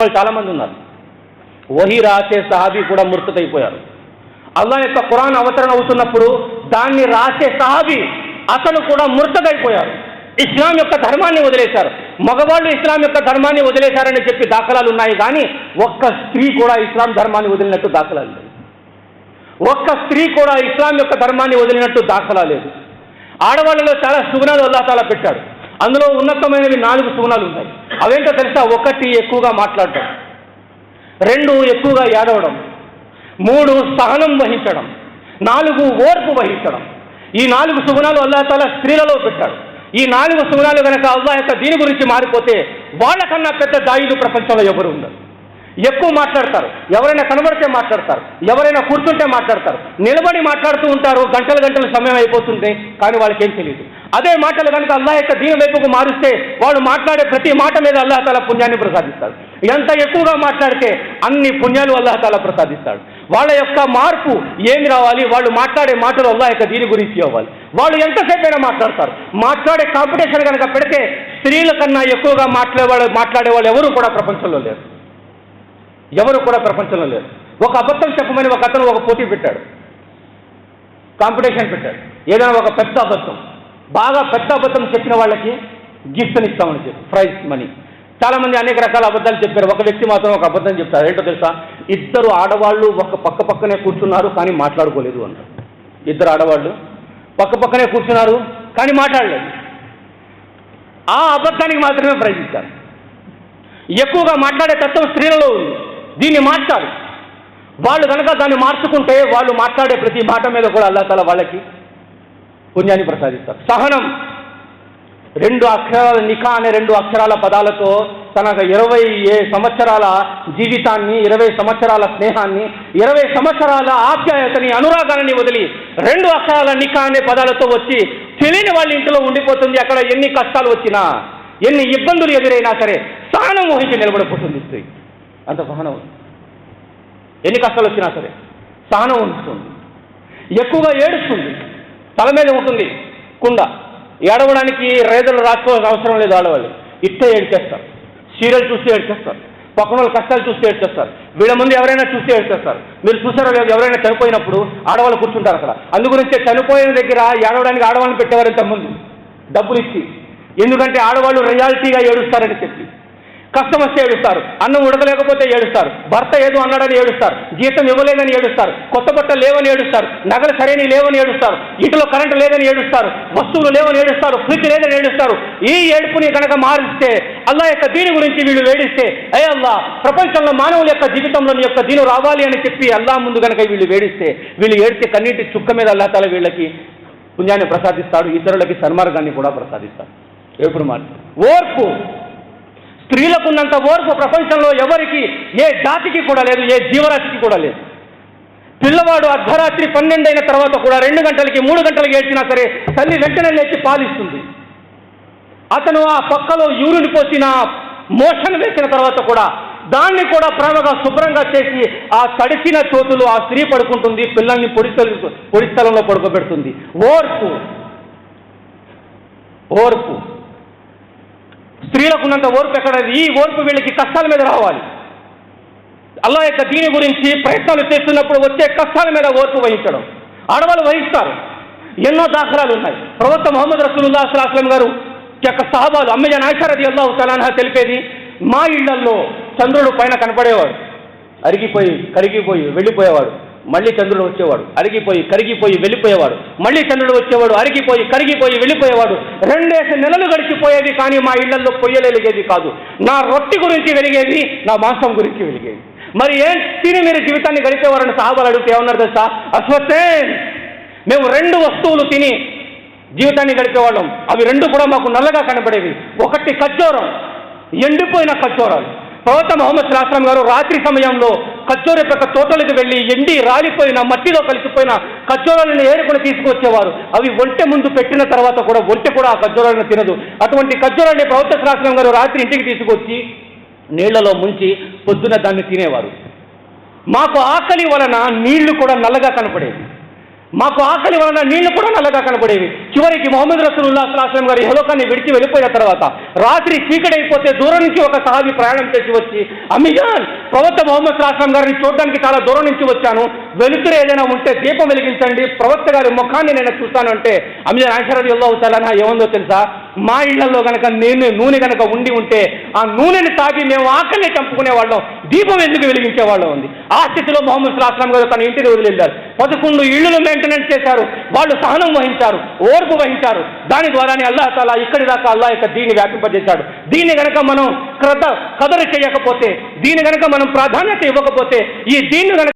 వాళ్ళు చాలా మంది ఉన్నారు. వహీ రాసే సహాబీ కూడా మృతదైపోయారు అల్లా యొక్క ఖురాన్ అవతరణ అవుతున్నప్పుడు దాన్ని రాసే సహాబీ అతను కూడా మృతదైపోయారు ఇస్లాం యొక్క ధర్మాన్ని వదిలేశారు. మగవాళ్ళు ఇస్లాం యొక్క ధర్మాన్ని వదిలేశారని చెప్పి దాఖలాలు ఉన్నాయి కానీ ఒక్క స్త్రీ కూడా ఇస్లాం ధర్మాన్ని వదిలినట్టు దాఖలాలు లేదు ఒక్క స్త్రీ కూడా ఇస్లాం యొక్క ధర్మాన్ని వదిలినట్టు దాఖలా లేదు ఆడవాళ్ళలో చాలా సుగుణాలు అల్లా తాలా పెట్టాడు. అందులో ఉన్నతమైనవి నాలుగు సుగుణాలు ఉంటాయి. అవేంటో తెలుసా? ఒకటి ఎక్కువగా మాట్లాడటం. రెండు ఎక్కువగా ఏడవడం మూడు సహనం వహించడం. నాలుగు ఓర్పు వహించడం. ఈ నాలుగు సుగుణాలు అల్లా తాలా స్త్రీలలో పెట్టాడు. ఈ నాలుగు సుగుణాలు కనుక అల్లా యొక్క దీని గురించి మారిపోతే వాళ్ళకన్నా పెద్ద దాయులు ప్రపంచంలో ఎవరు ఉండరు. ఎక్కువ మాట్లాడతారు. ఎవరైనా కనబడితే మాట్లాడతారు. ఎవరైనా కూర్చుంటే మాట్లాడతారు. నిలబడి మాట్లాడుతూ ఉంటారు. గంటలు గంటలు సమయం అయిపోతుంది కానీ వాళ్ళకేం తెలియదు అదే మాటలు కనుక అల్లా యొక్క దీని వైపుకు మారిస్తే వాడు మాట్లాడే ప్రతి మాట మీద అల్లాహ తాలా పుణ్యాన్ని ప్రసాదిస్తాడు. ఎంత ఎక్కువగా మాట్లాడితే అన్ని పుణ్యాలు అల్లాహ తాలా ప్రసాదిస్తాడు. వాళ్ళ యొక్క మార్పు ఏమి రావాలి? వాళ్ళు మాట్లాడే మాటలు అల్లా యొక్క దీని గురించి అవ్వాలి వాళ్ళు ఎంతసేపైనా మాట్లాడతారు. మాట్లాడే కాంపిటీషన్ కనుక పెడితే స్త్రీల కన్నా ఎక్కువగా మాట్లాడే మాట్లాడే వాళ్ళు ఎవరు కూడా ప్రపంచంలో లేరు. ఎవరు కూడా ప్రపంచంలో లేరు. ఒక అబద్ధం చెప్పమని ఒక అతను ఒక పోటీ పెట్టాడు. కాంపిటీషన్ పెట్టాడు. ఏదైనా ఒక పెద్ద అబద్ధం. బాగా పెద్ద అబద్ధం చెప్పిన వాళ్ళకి గిఫ్ట్ని ఇస్తామని చెప్పి ప్రైజ్ మనీ. చాలా మంది అనేక రకాల అబద్ధాలు చెప్పారు. ఒక వ్యక్తి మాత్రం ఒక అబద్ధం చెప్తారు ఏంటో తెలుసా? ఇద్దరు ఆడవాళ్ళు ఒక పక్క పక్కనే కూర్చున్నారు కానీ మాట్లాడుకోలేదు అంటారు ఇద్దరు ఆడవాళ్ళు పక్క పక్కనే కూర్చున్నారు కానీ మాట్లాడలేదు. ఆ అబద్ధానికి మాత్రమే ప్రైజ్ ఇస్తారు. ఎక్కువగా మాట్లాడే తత్వం స్త్రీలలో ఉంది. దీన్ని మార్చాలి. వాళ్ళు కనుక దాన్ని మార్చుకుంటే వాళ్ళు మాట్లాడే ప్రతి మాట మీద కూడా అల్లా తల వాళ్ళకి పుణ్యాన్ని ప్రసాదిస్తారు. సహనం. రెండు అక్షరాల నిఖా అనే రెండు అక్షరాల పదాలతో తన ఇరవై సంవత్సరాల జీవితాన్ని ఇరవై సంవత్సరాల స్నేహాన్ని ఇరవై సంవత్సరాల ఆప్యాయతని అనురాగాన్ని వదిలి రెండు అక్షరాల నిఖా అనే పదాలతో వచ్చి తెలియని వాళ్ళ ఇంట్లో ఉండిపోతుంది. అక్కడ ఎన్ని కష్టాలు వచ్చినా ఎన్ని ఇబ్బందులు ఎదురైనా సరే సహనం వహించి నిలబడిపోతుంది స్త్రీ. అంత సహనం ఎన్ని కష్టాలు వచ్చినా సరే సహనం ఉంచుతుంది ఎక్కువగా ఏడుస్తుంది. తల మీద ఉంటుంది కుండ. ఏడవడానికి రేదలు రాసుకోవాల్సిన అవసరం లేదు ఆడవాళ్ళు. ఇట్టే ఏడ్చేస్తారు. సీరియల్ చూస్తే ఏడ్చేస్తారు. పక్కన వాళ్ళ కష్టాలు చూస్తే ఏడ్చేస్తారు. వీళ్ళ ముందు ఎవరైనా చూస్తే ఏడ్చేస్తారు. మీరు చూసారో లేదు ఎవరైనా చనిపోయినప్పుడు ఆడవాళ్ళు కూర్చుంటారు అక్కడ. అందుగురించే చనిపోయిన దగ్గర ఏడవడానికి ఆడవాళ్ళని పెట్టేవారు ఇంతకుముందు. డబ్బులు ఇచ్చి ఎందుకంటే ఆడవాళ్ళు రియాలిటీగా ఏడుస్తారని చెప్పి. కష్టం వస్తే ఏడుస్తారు అన్నం ఉడకలేకపోతే ఏడుస్తారు భర్త ఏదో అన్నాడని ఏడుస్తారు జీతం ఇవ్వలేదని ఏడుస్తారు కొత్త బట్టలు లేవని ఏడుస్తారు నగలు సరైన లేవని ఏడుస్తారు ఇంట్లో కరెంటు లేదని ఏడుస్తారు వస్తువులు లేవని ఏడుస్తారు ఫ్రిడ్జ్ లేదని ఏడుస్తారు. ఈ ఏడుపుని కనుక మారిస్తే అల్లా యొక్క దీని గురించి వీళ్ళు వేడిస్తే అయ్యే అల్లా ప్రపంచంలో మానవుల యొక్క జీవితంలో నీ యొక్క దీని రావాలి అని చెప్పి అల్లా ముందు కనుక వీళ్ళు వేడిస్తే వీళ్ళు ఏడితే కన్నీటి చుక్క మీద అల్లా తల వీళ్ళకి పుణ్యాన్ని ప్రసాదిస్తాడు ఇతరులకి సన్మార్గాన్ని కూడా ప్రసాదిస్తాడు. ఎప్పుడు మాట ఓర్పు. స్త్రీలకు ఉన్నంత ఓర్పు ప్రపంచంలో ఎవరికి ఏ జాతికి కూడా లేదు ఏ జీవరాశికి కూడా లేదు. పిల్లవాడు అర్ధరాత్రి పన్నెండు అయిన తర్వాత కూడా రెండు గంటలకి మూడు గంటలకి ఏడ్చినా సరే తల్లి వెంటనే లేచి పాలిస్తుంది. అతను ఆ పక్కలో యూరిని పోసిన మోషన్ వేసిన తర్వాత కూడా దాన్ని కూడా ప్రేమగా శుభ్రంగా చేసి ఆ తడిసిన చోతులు ఆ స్త్రీ పడుకుంటుంది పిల్లల్ని పొడి పొడిస్థలంలో పడుకోబెడుతుంది. ఓర్పు. ఓర్పు. ఉన్నంత ఓర్పు ఎక్కడ ఈ ఓర్పు వీళ్ళకి కష్టాల మీద రావాలి. అల్లా యొక్క దీని గురించి ప్రయత్నాలు చేస్తున్నప్పుడు వచ్చే కష్టాల మీద ఓర్పు వహించడం. ఆడవాళ్ళు వహిస్తారు. ఎన్నో దాఖలాలు ఉన్నాయి. ప్రవక్త మొహమ్మద్ రసూలుల్లా అస్లాం గారు యొక్క సహబాలు అమ్మయ్య నాయసరది అల్లాహు తలానా తెలిపేది మా ఇళ్ళల్లో చంద్రుడు పైన కనపడేవాడు. అరిగిపోయి కరిగిపోయి వెళ్ళిపోయేవాడు. మళ్ళీ చంద్రుడు వచ్చేవాడు అరిగిపోయి కరిగిపోయి వెళ్ళిపోయేవాడు. మళ్ళీ చంద్రుడు వచ్చేవాడు అరిగిపోయి కరిగిపోయి వెళ్ళిపోయేవాడు. రెండేసి నెలలు గడిచిపోయేది కానీ మా ఇళ్ళలో పొయ్యలేలిగేది కాదు. నా రొట్టి గురించి వెలిగేది నా మాంసం గురించి వెలిగేది. మరి ఏం తిని మీరు జీవితాన్ని గడిపేవారని సహాబాలు అడిగితే ఏమన్నారు తెలుసా? అశ్వసేన్! మేము రెండు వస్తువులు తిని జీవితాన్ని గడిపేవాళ్ళం. అవి రెండు కూడా మాకు నల్లగా కనబడేవి. ఒకటి ఖర్జూరం ఎండిపోయిన ఖర్జూరాలు ప్రవక్త మొహమ్మద్ శాస్త్రం గారు రాత్రి సమయంలో ఖర్జూర యొక్క తోటలకు వెళ్ళి ఎండి రాలిపోయిన మట్టిలో కలిసిపోయిన ఖర్జూరాలను ఏరుకుని తీసుకొచ్చేవారు. అవి ఒంటె ముందు పెట్టిన తర్వాత కూడా ఒంటె కూడా ఆ ఖర్జూరాలను తినదు. అటువంటి ఖర్జూరాన్ని ప్రభుత్వ శాస్త్రం గారు రాత్రి ఇంటికి తీసుకొచ్చి నీళ్ళలో ముంచి పొద్దున దాన్ని తినేవారు. మాకు ఆకలి వలన నీళ్ళు కూడా నల్లగా కనపడేవి. మాకు ఆకలి వలన నీళ్ళు కూడా నల్లగా కనబడేవి. చివరికి మొహమ్మద్ రసూలుల్లా అస్లాం గారి యహలోకాన్ని విడిచి వెళ్ళిపోయిన తర్వాత రాత్రి చీకటైపోతే దూరం నుంచి ఒక సహాబి ప్రయాణం చేసి వచ్చి అమ్మిజాన్ ప్రవక్త మొహమ్మద్ అస్లాం గారిని చూడడానికి చాలా దూరం నుంచి వచ్చాను. వెలుతురు ఏదైనా ఉంటే దీపం వెలిగించండి. ప్రవక్త గారి ముఖాన్ని నేను చూస్తాను. అంటే అమ్మిజాన్ ఆన్సర్ ఎల్లో అవుతాలన్నా ఏముందో తెలుసా? మా ఇళ్ళలో కనుక నేను నూనె కనుక ఉండి ఉంటే ఆ నూనెని తాగి మేము ఆకలిని చంపుకునే వాళ్ళం. దీపం ఎందుకు వెలిగించే వాళ్ళం ఉంది ఆ స్థితిలో మొహమ్మద్ సుల్లాస్లాం గారు తన ఇంటిని వదిలివెళ్ళారు పదకొండు ఇళ్ళను మెయింటెనెన్స్ చేశారు. వాళ్ళు సహనం వహించారు ఓర్పు వహించారు. దాని ద్వారానే అల్లా తాలా ఇక్కడి దాకా అల్లా యొక్క దీన్ని వ్యాపింపజేశాడు. దీన్ని గనక మనం క్రద కదరు చేయకపోతే దీని గనక మనం ప్రాధాన్యత ఇవ్వకపోతే ఈ దీన్ని గనక